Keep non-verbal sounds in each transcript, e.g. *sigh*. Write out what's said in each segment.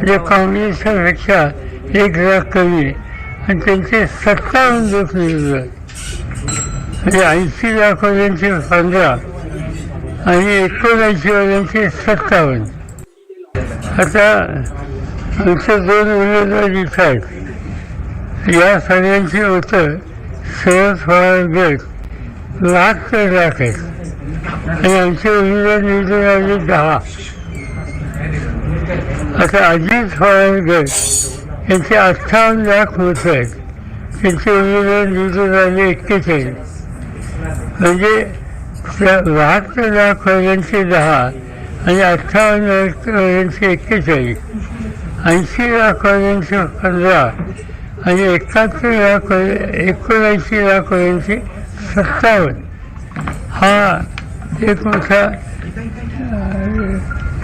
म्हणजे काँग्रेसच्या पेक्षा एक लाख कमी आहे आणि त्यांचे सत्तावन्न लोक निवडून म्हणजे ऐंशी लाखवाल्यांचे पंधरा आणि एकोणऐंशीवाल्यांचे सत्तावन्न. आता आमचे दोन उमेदवार इथं आहेत या सगळ्यांची होतं सहज पवार गट लाख तर लाख आहेत आणि आमचे उमेदवार निवडून आले दहा. आता अजित पवार यांचे अठ्ठावन्न लाख मत आहेत त्यांचे उमेदवार निवडून आले एक्केचाळीस म्हणजे बहात्तर लाख वर्गांचे दहा आणि अठ्ठावन्न लाख वर्गांचे एक्केचाळीस ऐंशी लाख वर्गांचे पंधरा आणि एकाहत्तर लाख एकोणऐंशी लाख वर्गांचे सत्तावन्न. हा एक मोठा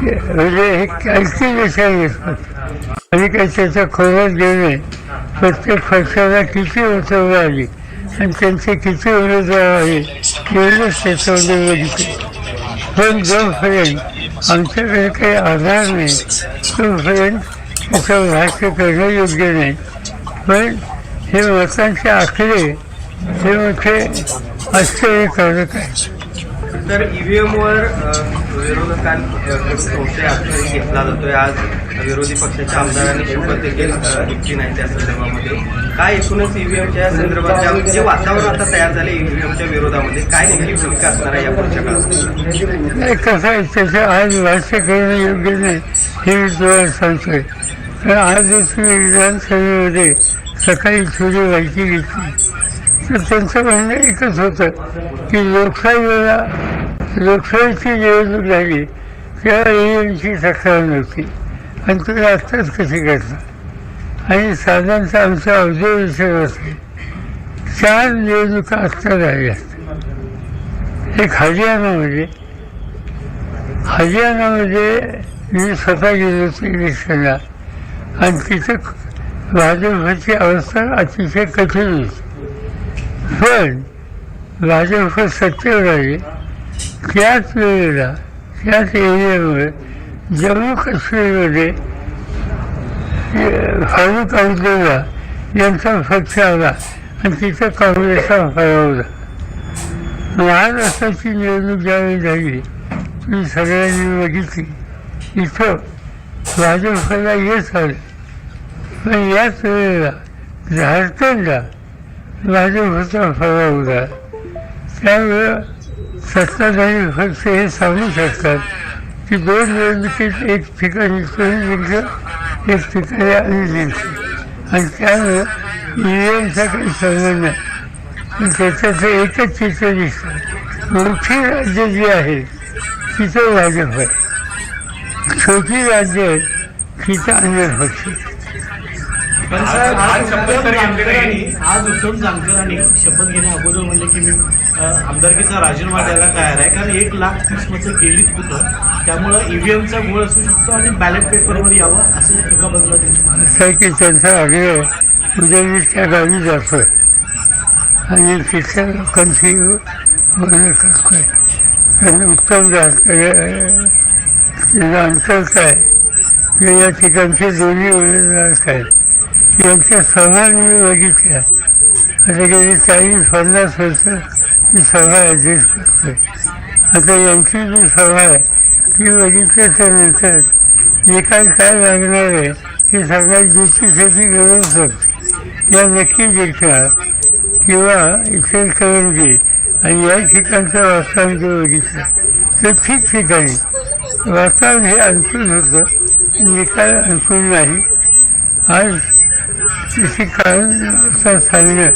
म्हणजे हे ऐकते देशात आणि काही त्याचा खोराक घेणे प्रत्येक पक्षाला किती उत्तर आली. आणि त्यांचे किती उमेदवार आहे एवढंच त्याच्यामध्ये बघितले. पण जोपर्यंत आमच्याकडे काही आधार नाही तोपर्यंत त्याचं भाष्य करणं योग्य नाही. पण हे मतांचे आकडे हे मोठे आश्चर्यकारक आहे. तर ईव्हीएमवर विरोधकांकडून संशय आक्षेप घेतला जातोय. आज विरोधी पक्षाच्या आमदारांनी शपथ देखील अ, घेतली नाही त्या संदर्भामध्ये. काय एकूणच ईव्हीएमच्या संदर्भात जे वातावरण आता तयार झाले ईव्हीएमच्या विरोधामध्ये काय नेमकी भूमिका असणार आहे या पुढच्या काळात? कसं आहे त्याचं आज भाष्य करणं योग्य नाही हे तुम्हाला सांगतोय. कारण आज विधानसभेमध्ये सकाळी थोडी माहिती घेतली. तर त्यांचं म्हणणं एकच होतं की लोकशाहीला लोकशाहीची निवडणूक झाली तेव्हा ईव्हीएमची तक्रार नव्हती आणि ते आत्ताच कशी करतात आणि साधारणतः आमचं ऑब्झर्वेशन असते. चार निवडणुका आत्ता झाल्या एक हरियाणामध्ये हरियाणामध्ये मी स्वतः गेलो होतो इलेक्शनला आणि तिथं भाजपची अवस्था अतिशय कठीण होती. पण भाजप सत्तेवर आली त्याच वेळेला त्याच एरियामुळे जम्मू काश्मीरमध्ये फारूक अब्दुल्ला यांचा पक्ष आला आणि तिथं काँग्रेसचा हरवला महाराष्ट्राची निवडणूक ज्यावेळी झाली तुम्ही सगळ्यांनी बघितली इथं भाजपला येत आले. पण याच वेळेला झारखंडला भाजपचा फराव होता त्यामुळं सत्ताधारी फक्त हे सांगू शकतात की दोन निवडणुकीत एक ठिकाणी कोणी जिंकलं एक ठिकाणी आम्ही जिंकलं आणि त्यामुळं ईव्हीएमचा काही संबंध नाही पण एकच चित्र दिसतं मोठी राज्य जी आहेत तिथं भाजप आहे. छोटी राज्य आहेत तिथं अन्य पक्ष. आहे. पण आज जानकरांनी आज उद्धव जानकरांनी शपथ घेण्या अगोदर म्हणले की मी आमदारकीचा राजीनामा द्यायला तयार आहे. कारण एक लाख तीस मतं गेलीत कुठं? त्यामुळं ईव्हीएमचा घोळ असू शकतो आणि बॅलेट पेपरवर यावं असं एका बाजूला की त्यांचा आग्रह उद्या मी त्या गावी जातोय आणि तिथल्या लोकांची मदत करतोय कारण उत्तम अंतर काय या ठिकाणचे दोन्ही उमेदवार काय यांच्या सहभाग मी बघितल्या. आता गेली चाळीस पन्नास वर्ष मी सभा ॲडजस्ट करतोय. आता यांची जी सभा आहे ती बघितल्याच्या नंतर निकाल काय लागणार आहे हे सगळ्यात ज्योतिषाची गरज होती या नक्की देखा किंवा इतर करंजी आणि या ठिकाणचं वातावरण जर बघितलं तर ठिकठिकाणी वातावरण हे अनुकूल होतं. निकाल अनुकूल नाही. आज तिथे कारण असं सांगणं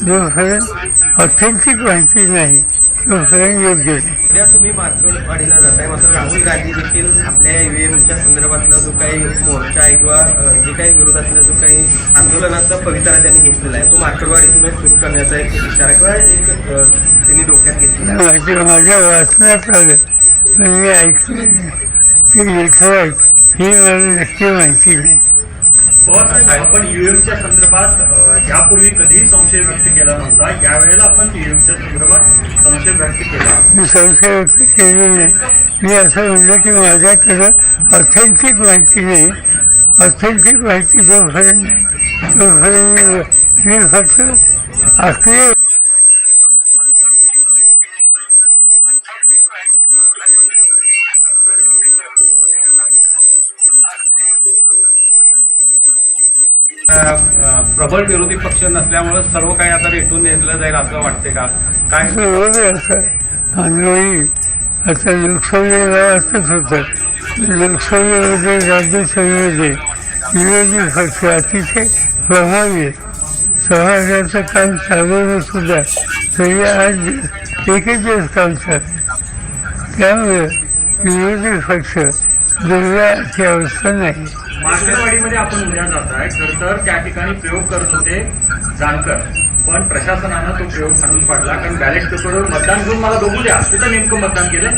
जोपर्यंत ऑथेंटिक माहिती नाही तोपर्यंत योग्य नाही उद्या तुम्ही मार्केटवाडीला जाताय मात्र राहुल गांधी देखील आपल्या ईव्हीएमच्या संदर्भातला जो काही मोर्चा आहे किंवा अ, जे काही विरोधातला जो काही आंदोलनाचा पवित्रा त्यांनी घेतलेला आहे तो मार्केटवाडीतूनच सुरू करण्याचा एक विचार किंवा एक त्यांनी डोक्यात घेतलेला आहे माझ्या माझ्या वाचण्यात आलं पण मी ऐकलं नाही. ते लेखक ही मला नक्की माहिती नाही हो, आपण ईव्हीएमच्या संदर्भात यापूर्वी कधीही संशय व्यक्त केला नव्हता यावेळेला आपण ईव्हीएमच्या संदर्भात संशय व्यक्त केला. मी संशय व्यक्त केले नाही. मी असं म्हणलं की माझ्याकडं ऑथेंटिक माहिती नाही. ऑथेंटिक माहिती जोपर्यंत नाही तोपर्यंत मी फक्त आखरी प्रबळ विरोधी पक्ष नसल्यामुळे सर्व काही आता रेटून नेलं जाईल असं वाटते का? काय? बरोबर असं आता लोकसभेला असंच होतं लोकसभेमध्ये राज्यसभेमध्ये विरोधी पक्ष अतिशय प्रभावी. आहेत समाजाचं काम चालवणं सुद्धा तरी आज एकच काम चालतं त्यामुळे विरोधी पक्ष दुर्गाची अवस्था नाही मार्केटवाडीमध्ये आपण उद्या जात आहे खर तर त्या ठिकाणी प्रयोग करत होते जानकर. पण प्रशासनानं तो प्रयोग हाणून पाडला. कारण बॅलेट पेपरवर मतदान घेऊन मला बघू द्या. तिथं नेमकं मतदान केलं.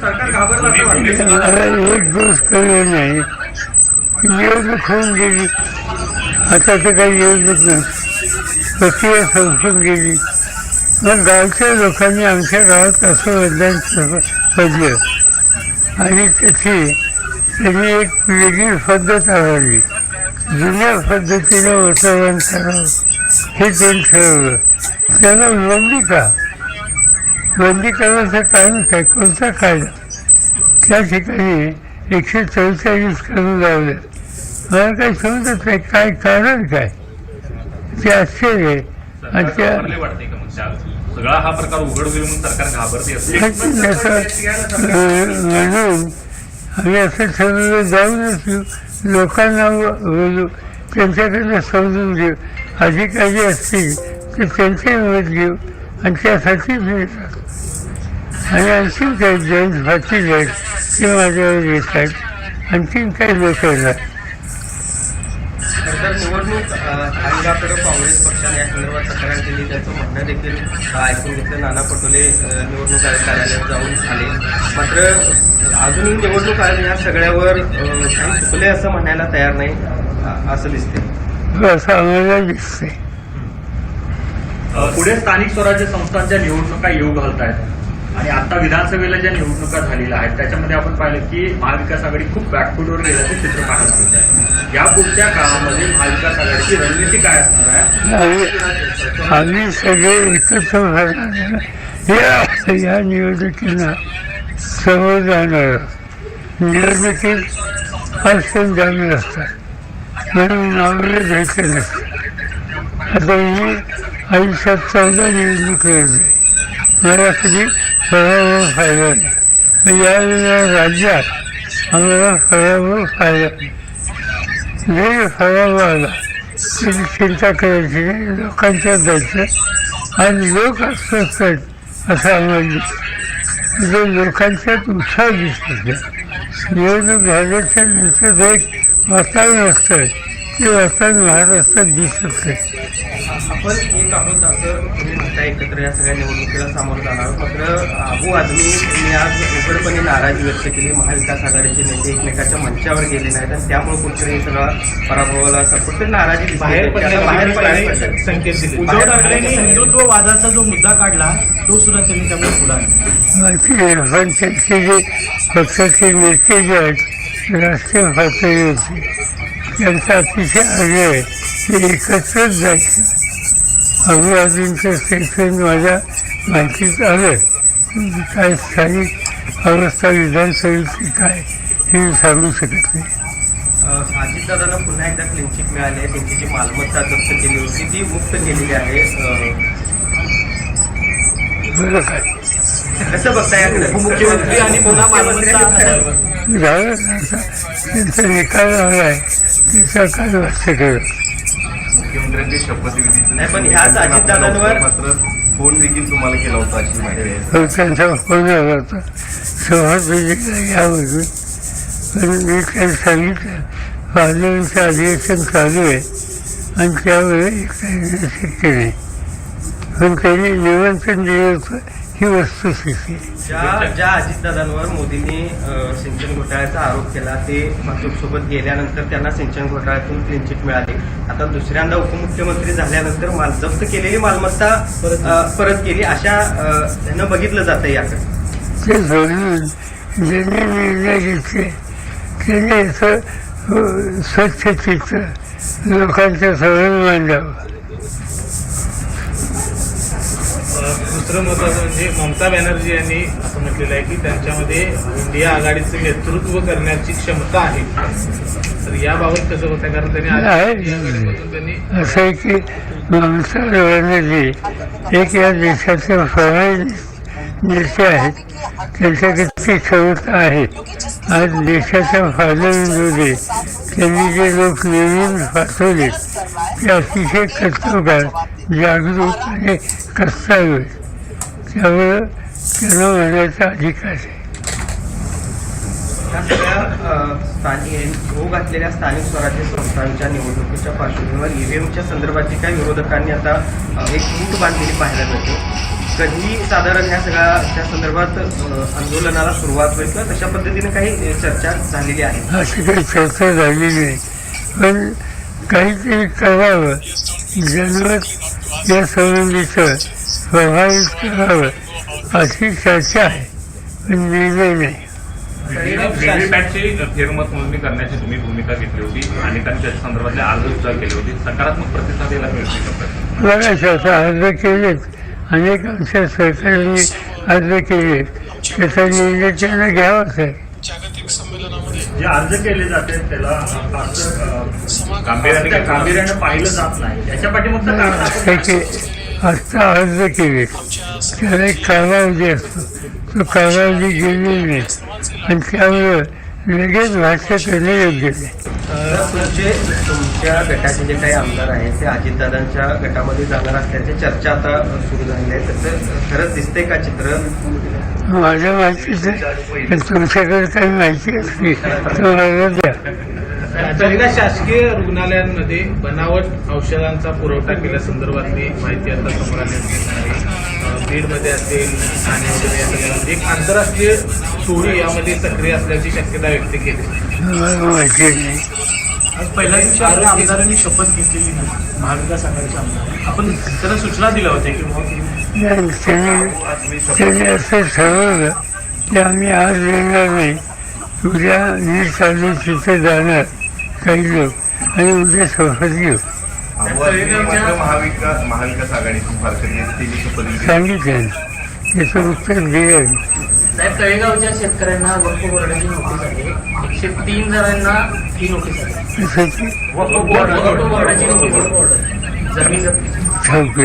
सरकार घाबरलं असं वाटतं एक गोष्ट कळली नाही. निवडणूक होऊन गेली आता तर काही निवडणूक नाही. प्रक्रिया संपून गेली. मग गावच्या लोकांनी आमच्या गावात असं मतदान पडलं आणि त्याची त्यांनी एक वेगळी पद्धत आवडली जुन्या पद्धतीनं वातावरण करावं हे त्यांनी ठरवलं त्यांना बंदी का बंदी कारण काय कोणता कायदा? त्या ठिकाणी एकशे चौचाळीस करून लावले. मला काही समजत नाही काय कारण काय? ते आश्चर्य आणि त्या सगळा हा प्रकार उघड होईल म्हणून सरकार घाबरते असं. ठरवलं जाऊनच येऊ लोकांना त्यांच्याकडनं समजून घेऊ. अधिकारी असतील तर त्यांचे मत घेऊ आणि त्यासाठी मिळतात आणि आणखीन काही जैन फातील आहेत ते माझ्यावर येतात. आणखीन काही लोक येतात निवडणूक काँग्रेस पक्षाने म्हणणं देखील ऐकून घेतलं. नाना पटोले निवडणूक आयोग कार्यालयात जाऊन आले. मात्र अजूनही निवडणूक आयोग या सगळ्यावर काही चुकले असं म्हणायला तयार नाही असं दिसते आम्हाला दिसते पुढे स्थानिक स्वराज्य संस्थांच्या निवडणुका येऊ घालत आहेत आणि आता विधानसभेला ज्या निवडणुका झालेल्या आहेत त्याच्यामध्ये आपण पाहिलं की महाविकास आघाडी खूप बॅकफुटवर गेल्याचं चित्र पाहायला मिळतं या पुढच्या काळामध्ये महाविकास आघाडीची रणनीती काय असणार आहे? आम्ही सगळे एकत्र या या निवडणुकींना समोर जाणार निवडणुकीत अडचण जामीन असतात. म्हणून नावले घ्यायचे नसतं आता मी आयुष्यात चौदा निवडणूक लढली मला सगळी पराभव फायदा नाही राज्यात आम्हाला पराभव फायदा नाही जरी आला तरी चिंता करायची नाही लोकांच्या जायचं आणि लोक अस्वस्थ आहेत असं आम्हाला जे जो लोकांच्यात उत्साह दिसत निवडणूक झाल्याच्यानंतर एक वातावरण असतं ते वातावरण महाराष्ट्रात दिसत नाही म्हणता एकत्र या सगळ्या निवडणुकीला सामोरं जाणार आहोत. मात्र अबू आझमी यांनी आज उघडपणे नाराजी व्यक्त केली. महाविकास आघाडीचे नेते एकमेकाच्या मंचावर गेले नाहीत आणि त्यामुळे कुठेतरी हे सगळा पराभवाला कुठेतरी नाराजी. बाहेर संकेत दिले. उद्धव ठाकरेंनी हिंदुत्ववादाचा जो मुद्दा काढला तो सुद्धा त्यांनी त्यामुळे पुढे आणला. जे पक्षाचे नेते जे आहेत राष्ट्रीय पातळीवरचे त्यांचा अतिशय आग्रह आहे. ते एकत्रच जायचं. अभिवादींचं स्टेटमेंट माझ्या माहितीत आलं काय स्थानिक अवस्था विधानसभेची काय हे सांगू शकत नाही. अजितदादांना पुन्हा एकदा क्लिनचिट मिळाली आहे. त्यांची जी मालमत्ता जप्त केली होती ती मुक्त केलेली आहे. अ, बरं काय? कसं बघता याकडे? उपमुख्यमंत्री आणि पुन्हा मालमत्ता झालं त्यांचा निकाल आला आहे. त्याचा काय करत मुख्यमंत्र्यांची शपथविधीचं नाही, पण ह्याच अजितदादांवर- मात्र फोन देखील तुम्हाला केला होता अशी माहिती आहे. हो त्यांचा फोन आला होता. यावरून पण मी काही सांगितलं? पार्लमेंटचं अधिवेशन चालू आहे. आणि शक्य नाही पण त्यांनी निमंत्रण दिलं होतं ही वस्तुस्थिती. ज्या ज्या अजितदादांवर मोदींनी अ, सिंचन घोटाळ्याचा आरोप केला ते भाजपसोबत गेल्यानंतर त्यांना सिंचन घोटाळ्यातून क्लिनचिट मिळाली. आता दुसऱ्यांदा उपमुख्यमंत्री झाल्यानंतर माल जप्त केलेली मालमत्ता अ, परत केली. अशा अ, ह्यानं बघितलं जातं याकडे ते सोडून ज्यांनी निर्णय घेतले त्याने याचं अ, स्वच्छ चित्र लोकांच्या समोर मांडावं. दुसरं महत्वाचं म्हणजे ममता बॅनर्जी यांनी असं म्हटलेलं आहे की त्यांच्यामध्ये इंडिया आघाडीचं नेतृत्व करण्याची क्षमता आहे. तर याबाबत कसं होतं? कारण त्यांनी आज आहे. इंडिया आघाडीमधून त्यांनी असं आहे की ममता बॅनर्जी एक या देशाचे नेते आहेत. त्यांच्याकडे ती क्षमता आहे. आज देशाच्या फायद्यामध्ये त्यांनी जे लोक निवडून पाठवले ते अतिशय कर्तव्य जागरूक आणि कर्तव्य त्यामुळं त्यांना म्हणण्याचा अधिकार आहे. ह्या सगळ्या स्थानिक हो घातलेल्या स्थानिक स्वराज्य संस्थांच्या निवडणुकीच्या पार्श्वभूमीवर ईव्हीएमच्या संदर्भात जी काही विरोधकांनी आता एक मूठ बांधलेली पाहायला मिळते. कधी साधारण ह्या सगळ्या त्या संदर्भात आंदोलनाला सुरुवात होईल किंवा तशा पद्धतीने काही चर्चा झालेली आहे. अशी काही चर्चा झालेली नाही. पण काहीतरी करावं. जनमत या संबंधीचं प्रभावित करावं अशी चर्चा आहे. पण निर्णय नाही. व्हीव्हीपॅटची फेरमत मोजणी करण्याची तुम्ही भूमिका घेतली होती आणि त्यांनी त्याच्या संदर्भातले अर्ज सुद्धा केले होते. सकारात्मक प्रतिसाद याला मिळते? बघायचं आता अर्ज केलेत. अनेक आमच्या सरकारने अर्ज केले त्याचा निर्णय त्यांना घ्यावाच आहे. जे अर्ज केले जाते त्याला असं गांभीर्याने पाहिलं जात नाही. याच्या पाठीमागचं कारण असं आत्ता अर्ज केले त्याला एक कालावधी असतो तो कालावधी गेलेला नाही आणि त्यामुळं लगेच भाषा करणे योग्य नाही तुमचे तुमच्या गटाचे जे काही आमदार आहेत ते अजितदादांच्या गटामध्ये जाणार असल्याची चर्चा आता सुरू झाली आहे तसं खरंच दिसतंय का चित्र माझ्या माहितीच आहे पण तुमच्याकडे काही माहिती असली तर मला द्या राज्यातल्या शासकीय रुग्णालयांमध्ये बनावट औषधांचा पुरवठा केल्यासंदर्भातली माहिती आता समोर आली बीडमध्ये असेल ठाणे वगैरे एक आंतरराष्ट्रीय टोळी यामध्ये सक्रिय असल्याची शक्यता व्यक्त केली आज पहिल्या दिवशी आपल्या आमदारांनी शपथ घेतलेली नाही महाविकास आघाडीच्या आमदार आपण त्यांना सूचना दिल्या होत्या की असं ठरवलं आम्ही आज येणार नाही उद्या मी चालू तिथे जाणार काही लोक आणि उद्या शपथ घेऊ महाविकास महाविकास आघाडीची. सांगितलं त्याचं उत्तर दिलं साहेब तळेगावच्या शेतकऱ्यांना वक्फ बोर्डाची नोटीस आहे. एकशे तीन जणांना ही नोटीस आहे. कशाची? वक्फ बोर्डाची नोटीस जमीन जप्तीची ठाऊक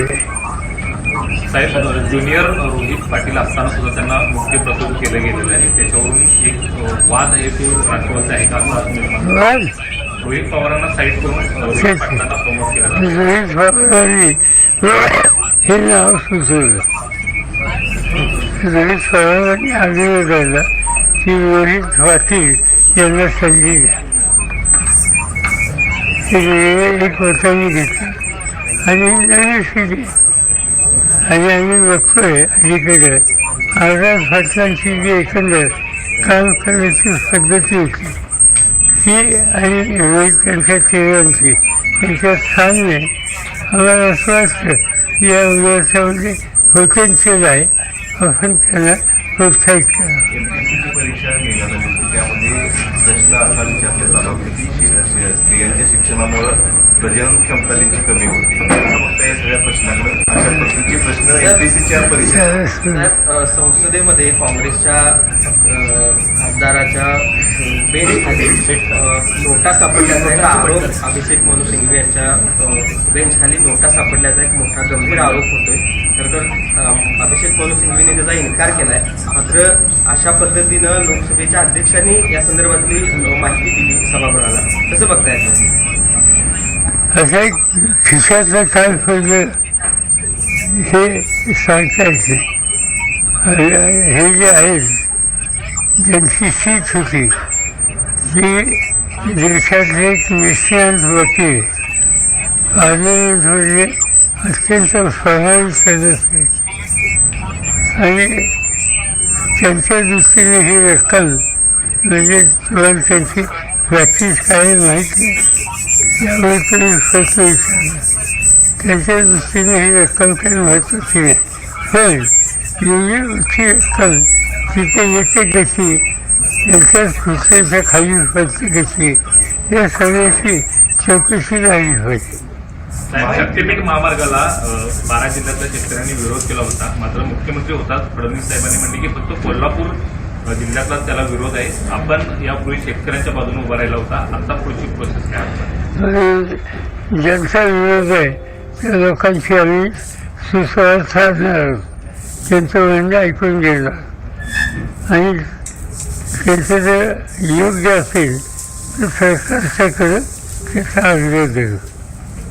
साहेब ज्युनियर रोहित पाटील असताना सुद्धा त्यांना मुख्य प्रस्तुत केलं गेलेलं आहे. त्याच्यावरून एक अ, वाद आहे तो राष्ट्रवादीचा आहे का? असं निर्माण वाद? रोहित पवारांना साईड करून प्रमोट केलं हे नाव सुचवलं रोहित पवारांनी आग्रह केला. की रोहित पाटील यांना संधी द्या एक वर्षांनी घेतला आणि नवीन दिली आणि आम्ही बघतोय अलीकडे आझाद पाटलांची जी एकंदर काम करण्याची पद्धती होती ही आणि रोहित चेहऱ्यांची यांच्यात सामने आम्हाला असं वाटतं की या व्यवसायामध्ये पोटेन्शियल आहे आपण त्यांना प्रोत्साहित करा परीक्षा त्यामध्ये प्रश्न असा विचारला की स्त्रियांच्या शिक्षणामुळं प्रजनन क्षमता त्यांची कमी होती. सगळ्या प्रश्नाकडे अशा पद्धतीचे प्रश्न एमपीसीच्या परीक्षा संसदेमध्ये काँग्रेसच्या खासदाराच्या बेंचखाली नोटा सापडल्याचा एक आरोप अभिषेक मनु सिंघवी यांच्या अ, बेंचखाली नोटा सापडल्याचा एक मोठा गंभीर आरोप होतोय. तर तर अभिषेक मनु सिंघवीने त्याचा इन्कार केलाय. मात्र अशा पद्धतीनं लोकसभेच्या अध्यक्षांनी या संदर्भातली माहिती दिली सभागृहाला. कसं बघताय तुम्ही? एक खिशातलं काय पडलं हे सांगता येते आणि हे जे आहेत ज्यांची सीट होती ती देशातले एक निष्णात वकील पार्लमेंटमध्ये अत्यंत प्रभावी सदस्य आणि त्यांच्या दृष्टीने ही रक्कम म्हणजे तुम्हाला त्यांची प्रॅक्टिस काय माहीत? नाही त्यामुळे तुम्ही प्रश्न विचारला त्याच्या दृष्टीने ही रक्कम काही महत्वाची नाही पण एवढी मोठी रक्कम तिथे येते कशी त्यांच्याच खुर्चीच्या खाली पडते कशी या सगळ्याची चौकशी झाली पाहिजे शक्तीपीठ महामार्गाला बारा जिल्ह्यातल्या शेतकऱ्यांनी विरोध केला होता. मात्र मुख्यमंत्री होतात. फडणवीस साहेबांनी म्हणले की फक्त कोल्हापूर अ, जिल्ह्यातला त्याला विरोध आहे. आपण यापूर्वी शेतकऱ्यांच्या बाजूने उभा राहिला होता. आता पुढची प्रोसेस काय ज्यांचा विरोध आहे त्या लोकांची आम्ही सुसंवाद साधणार आहोत त्यांचं म्हणणं ऐकून घेणार आणि त्यांचं जर योग्य असेल तर सरकारच्याकडं त्याचा आग्रह देऊ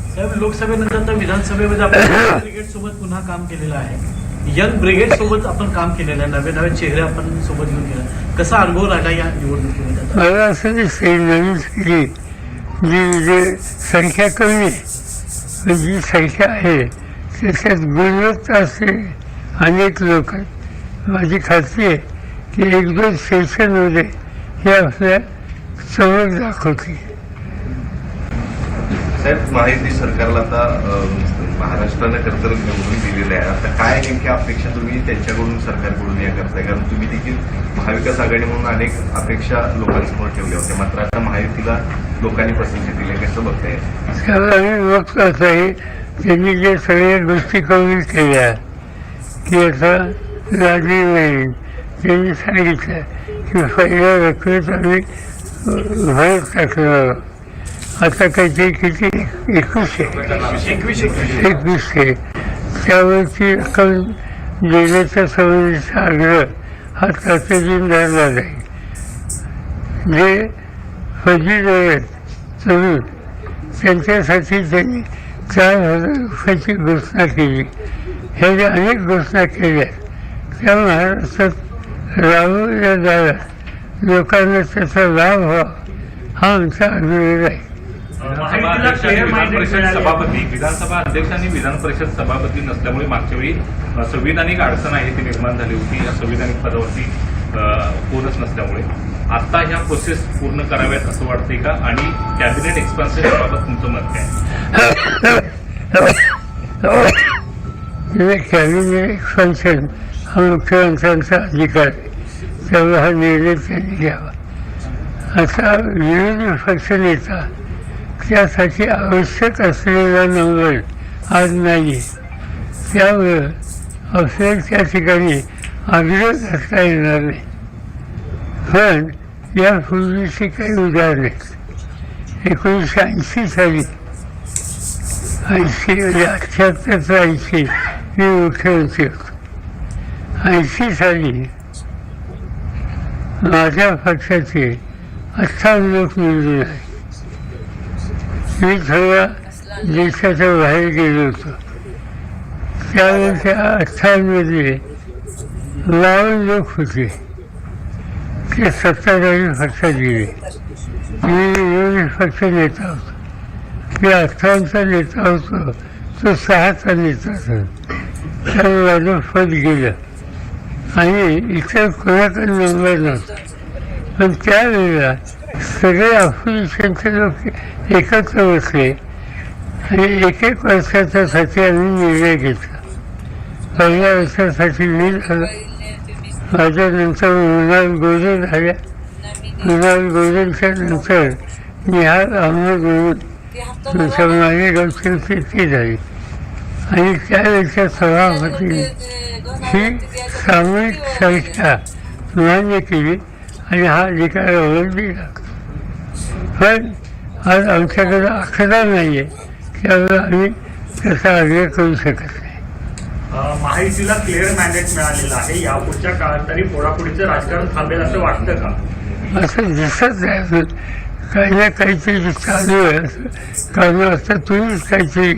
साहेब लोकसभेनंतर आता विधानसभेमध्ये आपण *coughs* ब्रिगेड सोबत पुन्हा काम केलेलं आहे. यंग ब्रिगेड सोबत आपण काम केलेलं आहे. नवे नवे चेहरे आपण सोबत घेऊन गेला. कसा अनुभव राहिला या निवडणुकीमध्ये? मला असं दिसते नवीन पिढी जी जे संख्या कमी. आहे जी संख्या आहे. त्याच्यात गुणवत्ता असते अनेक लोक आहेत. माझी खात्री आहे की एक दोन सेशनमध्ये हे आपल्यासमोर दाखवते साहेब माहिती सरकारला आता महाराष्ट्रानं खरं तर निवडून दिलेलं आहे आता काय नेमक्या अपेक्षा तुम्ही त्यांच्याकडून सरकारकडून या करताय? कारण तुम्ही देखील महाविकास आघाडी म्हणून अनेक अपेक्षा लोकांसमोर ठेवल्या होत्या. मात्र आता महायुतीला लोकांनी पसंती दिली. कसं बघताय? त्यामुळे आम्ही बघतो आता त्यांनी जे सगळ्या गोष्टी कमी केल्या की असं राजी नाही त्यांनी सांगितलं की पहिल्या रकमेत आम्ही भरत टाकलं. आता काहीतरी किती एकवीसशे एकवीस एकवीस एकवीसशे त्यावरची रक्कम देण्याचा संबंधीचा आग्रह हा तातडीने धरला जाईल जे फजित आहेत तरुण त्यांच्यासाठी त्यांनी चार हजार रुपयाची घोषणा केली. ह्या ज्या अनेक घोषणा केल्या. त्या महाराष्ट्रात राबवल्या जाव्यात लोकांना त्याचा लाभ व्हावा हा आमचा आग्रह आहे. विधानसभा महायुतीला अध्यक्ष आणि clear विधान minded परिषद मिळाले. सभापती विधानसभा अध्यक्ष आणि विधान परिषद सभापती नसल्यामुळे मागच्या वेळी संविधानिक अडचण आहे ती निर्माण झाली होती. या संविधानिक पदावरती कोणच नसल्यामुळे. आता ह्या प्रोसेस पूर्ण कराव्यात असं वाटतंय का? आणि कॅबिनेट एक्सपान्शन बाबत तुमचं मत काय? कॅबिनेट फंक्शन हा मुख्यमंत्र्यांचा अधिकार आहे. त्यामुळे हा निर्णय त्यांनी घ्यावा. असा विरोधी पक्ष नेता त्यासाठी आवश्यक असलेला नंबर आज नाही. त्यामुळं आपल्याला त्या ठिकाणी आग्रह करता येणार नाही. पण यापूर्वीची काही उदाहरणे. आहेत एकोणीसशे ऐंशी साली ऐंशी म्हणजे अठ्ठ्याहत्तर ते ऐंशी मी मुख्यमंत्री होतो. ऐंशी साली माझ्या पक्षाचे अठ्ठावन्न लोक निवडून आहे मी थोडा देशाच्या बाहेर गेलो होतो. त्यावेळेच्या अठ्ठावन्नमध्ये बावन्न लोक होते. ते सत्ताधारी पक्षात गेले मी विरोधी पक्ष नेता होतो. मी अठ्ठावन्नचा नेता होतो तो सहाचा नेता होता. त्यामुळे माझं पद गेलं. आणि इतर कोणाकडे नंबर नव्हता. पण त्यावेळेला सगळे ऑपोजिशनचे लोक एकत्र बसले. आणि एक एक वर्षाच्यासाठी आम्ही निर्णय घेतला. पहिल्या वर्षासाठी मी झाला माझ्यानंतर मृणाल गोरे झाल्या. मृणाल गोरेंच्या नंतर निहाल अहमद म्हणून तुमच्या मालेगावची होती ती झाली. आणि त्यावेळेच्या सभापती ही सामूहिक संख्या मान्य केली आणि हा अधिकार दिला पण आज आमच्याकडे आकडा नाही आहे त्यामुळे आम्ही त्याचा आग्रह करू शकत नाही. अं, महायुतीला क्लिअर मॅन्डेट मिळालेलं आहे. यापुढच्या काळात तरी फोडाफोडीचं राजकारण थांबेल असं वाटतं का? असं दिसत नाही काही ना काहीतरी चालू आहे. असं कारण आता तुम्हीच काहीतरी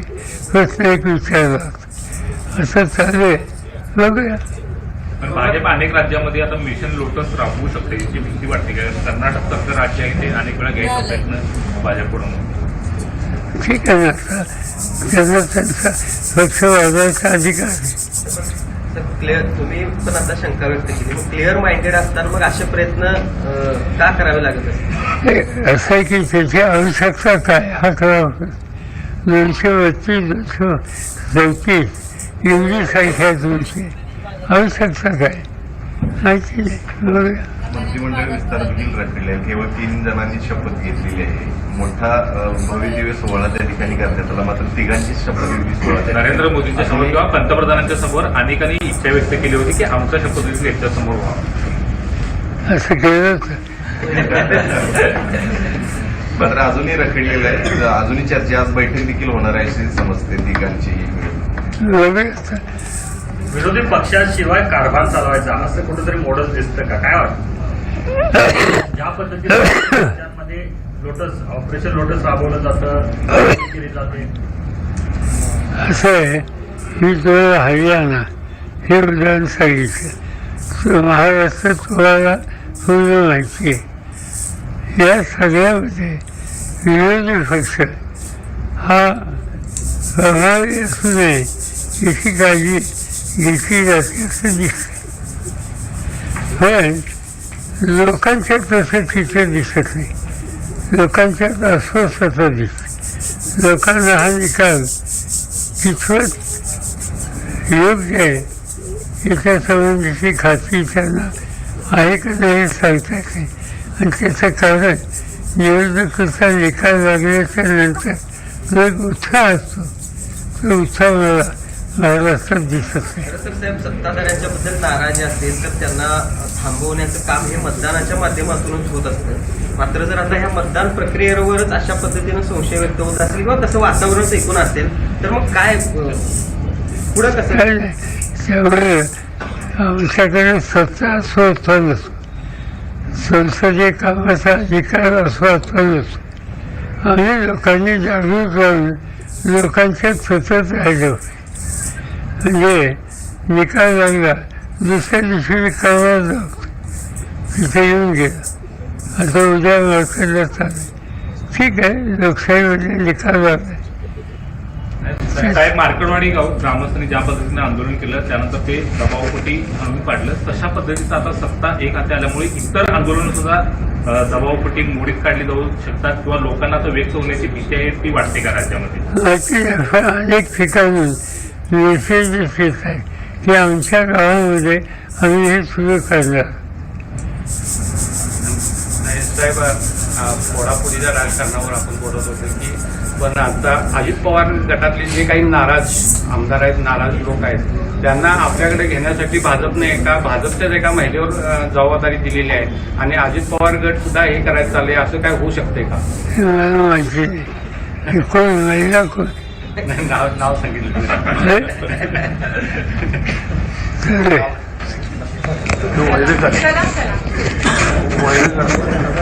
प्रश्न एक विचारला. असं चालू आहे. बघूया. पण भाजप अनेक राज्यामध्ये आता मिशन लोटस राबवू शकते याची भीती वाटते. का कर्नाटक सारखं राज्य आहे ते अनेक वेळा घ्यायचा प्रयत्न भाजपकडून. ठीक आहे त्यांना त्यांचा पक्ष वाढवायचा अधिकार आहे. क्लिअर तुम्ही पण आता शंका व्यक्त केली. मग क्लिअर माइंडेड असताना मग असे प्रयत्न का करावे लागत असतील हे असं आहे की त्याची आवश्यकता काय? हा करावा दोनशे बत्तीस दोनशे चौतीस एवढी संख्या आहे तुमची आवश्यकता काय माहिती नाही मंत्रिमंडळ विस्तार देखील रखडले आहे केवळ तीन जणांनी शपथ घेतलेली आहे. मोठा अ, भव्यदिव्य सोहळा त्या ठिकाणी करण्यात आला. मात्र तिघांची शपथविधी सोहळा नरेंद्र मोदींच्या समोर किंवा पंतप्रधानांच्या समोर अनेकांनी इच्छा व्यक्त केली होती की आमचा शपथविधी यांच्या समोर व्हावा असं केलं मात्र अजूनही रखडलेलं आहे. अजूनही चर्चा आज बैठक देखील होणार आहे अशी समजते तिघांची विरोधी पक्षाशिवाय कारभार चालवायचा. असं कुठेतरी मॉडेल दिसतं का? काय वाटतं? *coughs* ज्या पद्धतीने राज्यांमध्ये लोटस ऑपरेशन लोटस राबवलं जातं केली जाते. असं आहे ही तुला हरियाणा हे उदाहरण सांगितलं महाराष्ट्रात तुम्हाला पूर्ण माहिती आहे. या सगळ्यामध्ये विरोधी पक्ष हा प्रभावी असू नये याची काळजी घेतली जाते असं दिसते पण लोकांच्या तसं चित्र दिसत नाही. लोकांच्यात अस्वस्थता दिसते लोकांना हा निकाल तिथं योग्य आहे. याच्या संबंधीची खात्री त्यांना आहे का नाही हे सांगता येते नाही. आणि त्याचं कारण निवडणुकीचा निकाल लागल्याच्या नंतर जो एक उत्साह असतो तो उत्साह मला महाराष्ट्रात दिसत तर साहेब सत्ताधाऱ्यांच्या बद्दल नाराजी असेल तर त्यांना थांबवण्याचं काम हे मतदानाच्या माध्यमातूनच होत असतं. मात्र जर आता ह्या मतदान प्रक्रियेवरच अशा पद्धतीनं संशय व्यक्त होत असेल किंवा तसं वातावरणच एकूण असेल तर मग काय पुढं कसं? त्यामुळे आमच्याकडे सत्ता स्वतः नसतो संसदीय कामाचा अधिकार स्वतः नसतो आम्ही लोकांनी जागरूक राहून लोकांच्या सतत राहिलो म्हणजे निकाल लागला दुसऱ्या दिवशी जाऊ. तिथे येऊन गेलं आता उद्या मार्केटला चालेल. ठीक आहे लोकशाहीमध्ये निकाल लागला. साहेब मार्कडवाडी गाव ग्रामस्थांनी ज्या पद्धतीने आंदोलन केलं त्यानंतर ते दबावपोटी आम्ही पाडलं. तशा पद्धतीचं आता सत्ता एक हाती आल्यामुळे इतर आंदोलन सुद्धा दबावपोटी मोडीत काढली जाऊ शकतात किंवा लोकांना आता व्यक्त होण्याची भीती आहे ती वाटते का राज्यामध्ये? अनेक ठिकाणून मेसेज दिसत आहे की आमच्या गावामध्ये आम्ही हे सुरू करणार नाही साहेब अ, फोडाफोडीच्या राजकारणावर आपण बोलत होतो की पण आता अजित पवार गटातले जे काही नाराज आमदार आहेत नाराज लोक आहेत त्यांना आपल्याकडे घेण्यासाठी भाजपने एका भाजपच्याच एका महिलेवर जबाबदारी दिलेली आहे आणि अजित पवार गट सुद्धा हे करायचं चालले असं काय होऊ शकते का महिला कोण नाव नाव सांगितलं. *laughs*